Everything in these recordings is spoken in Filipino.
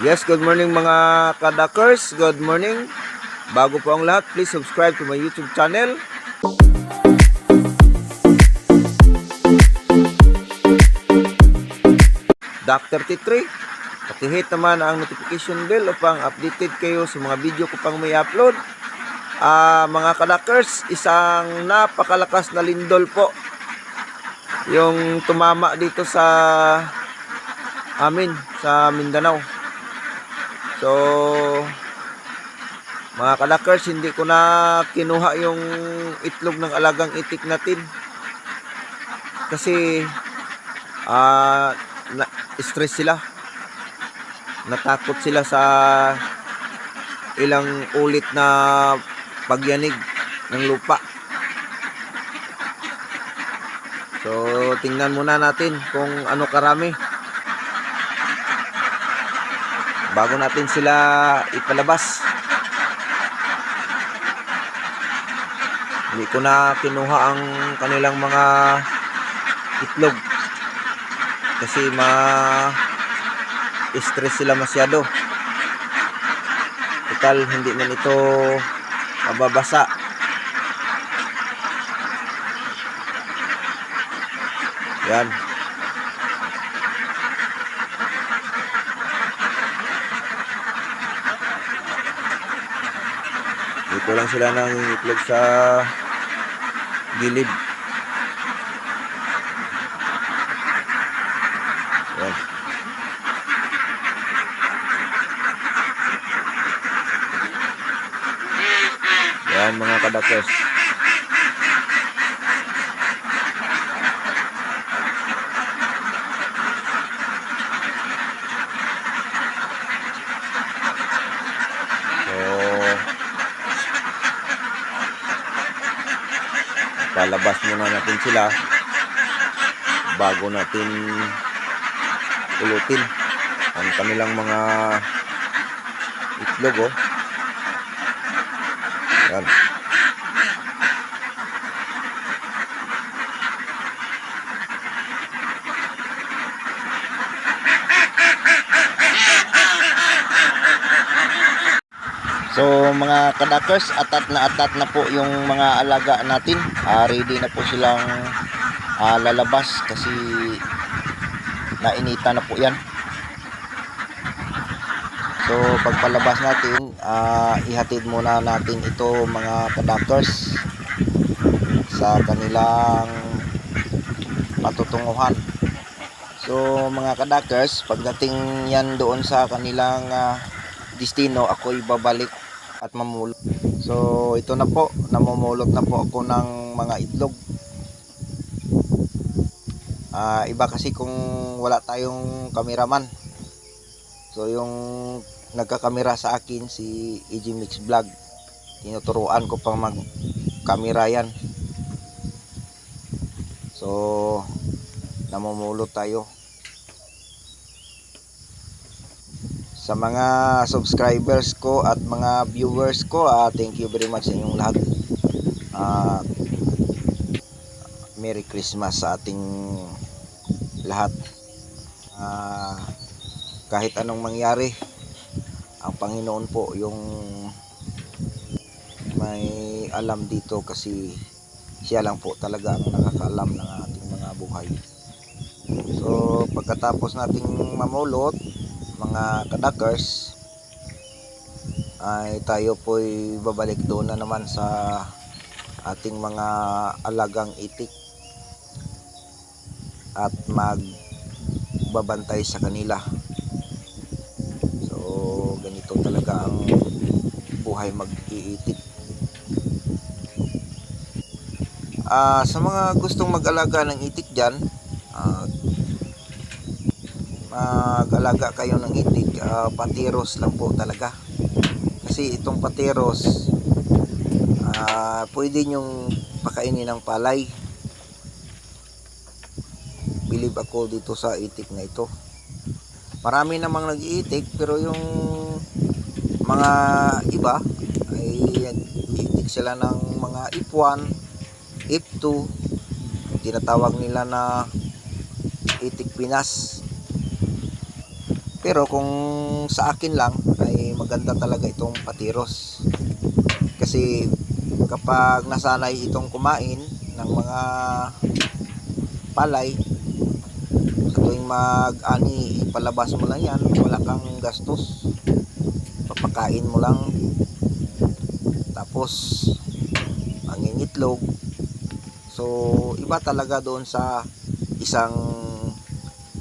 Yes, good morning mga kadakers. Good morning. Bago po ang lahat, please subscribe to my YouTube channel. Dr. T3. Pakihit naman ang notification bell upang updated kayo sa mga video ko pang may upload. Ah, mga kadakers, isang napakalakas na lindol po yung tumama dito sa amin sa Mindanao. So, mga kalakers, hindi ko na kinuha yung itlog ng alagang itik natin. Kasi, ah, na, stress sila. Natakot sila sa ilang ulit na pagyanig ng lupa. So, tingnan muna natin kung ano karami. Bago natin sila ipalabas. Hindi ko na kinuha ang kanilang mga itlog. Kasi ma stress sila masyado. Total, hindi man ito mababasa. Yan. Dito lang sila nang itlog sa gilid. Yan. Yan mga kadakos. Palabas muna natin sila bago natin ulutin ang kanilang mga itlog oh. Yan. So mga kadakers, atat na atat na po yung mga alaga natin. Ah, ready na po silang ah, lalabas kasi nainita na po yan. So pagpalabas natin, ah, ihatid muna natin ito mga kadakers sa kanilang patutunguhan. So mga kadakers, pagdating yan doon sa kanilang ah, destino, ako'y babalik at mamulot. So ito na po, namumulot na po ako ng mga itlog. Ah, iba kasi kung wala tayong kameraman. So yung nagkakamera sa akin si EG Mix Vlog. Tinuturuan ko pang mag camera yan. So namumulot tayo. Sa mga subscribers ko at mga viewers ko, ah, thank you very much sa inyong lahat. Ah, Merry Christmas sa ating lahat. Ah, kahit anong mangyari, ang Panginoon po yung may alam dito kasi siya lang po talaga ang nakakaalam ng ating mga buhay. So, pagkatapos nating mamulot, mga kadakers, ay tayo po'y babalik doon na naman sa ating mga alagang itik at magbabantay sa kanila. So, ganito talaga ang buhay mag-iitik. Ah, sa mga gustong mag-alaga ng itik dyan, ah, mag-alaga kayo ng itik, ah, patiros lang po talaga. Kasi itong patiros, ah, pwede nyong pakainin ng palay. Believe ako dito sa itik na ito. Marami namang nag-iitik pero yung mga iba ay nag-iitik sila ng mga ipwan, ip2, tinatawag nila na itik Pinas. Pero kung sa akin lang ay maganda talaga itong patiros. Kasi kapag nasanay itong kumain ng mga palay, sa tuwing mag-ani, ipalabas mo lang yan, wala kang gastos. Papakain mo lang. Tapos, ang itlog. So, iba talaga doon sa isang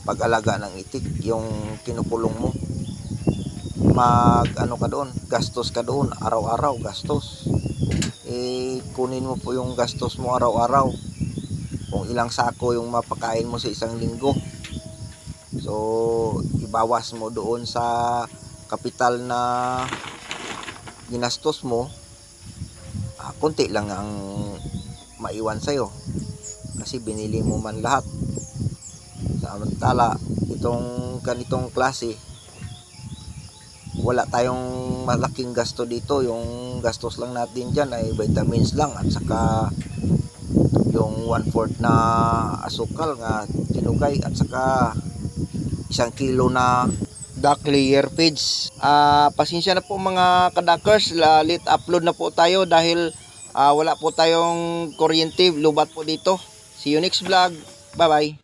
pag-alaga ng itik, yung kinukulong mo. Mag, ano ka doon, gastos ka doon, araw-araw, gastos. Eh, kunin mo po yung gastos mo araw-araw. Kung ilang sako yung mapakain mo sa isang linggo. So, ibawas mo doon sa kapital na ginastos mo, ah, konti lang ang maiwan sa'yo. Kasi binili mo man lahat. Samantala, itong ganitong klase, wala tayong malaking gasto dito. Yung gastos lang natin dyan ay vitamins lang at saka yung one-fourth na asukal nga tinugay at saka isang kilo na duck layer feeds. Ah, pasensya na po mga kadakers, la- late upload na po tayo dahil ah, wala po tayong kuryente, lubat po dito. See you next vlog. Bye-bye.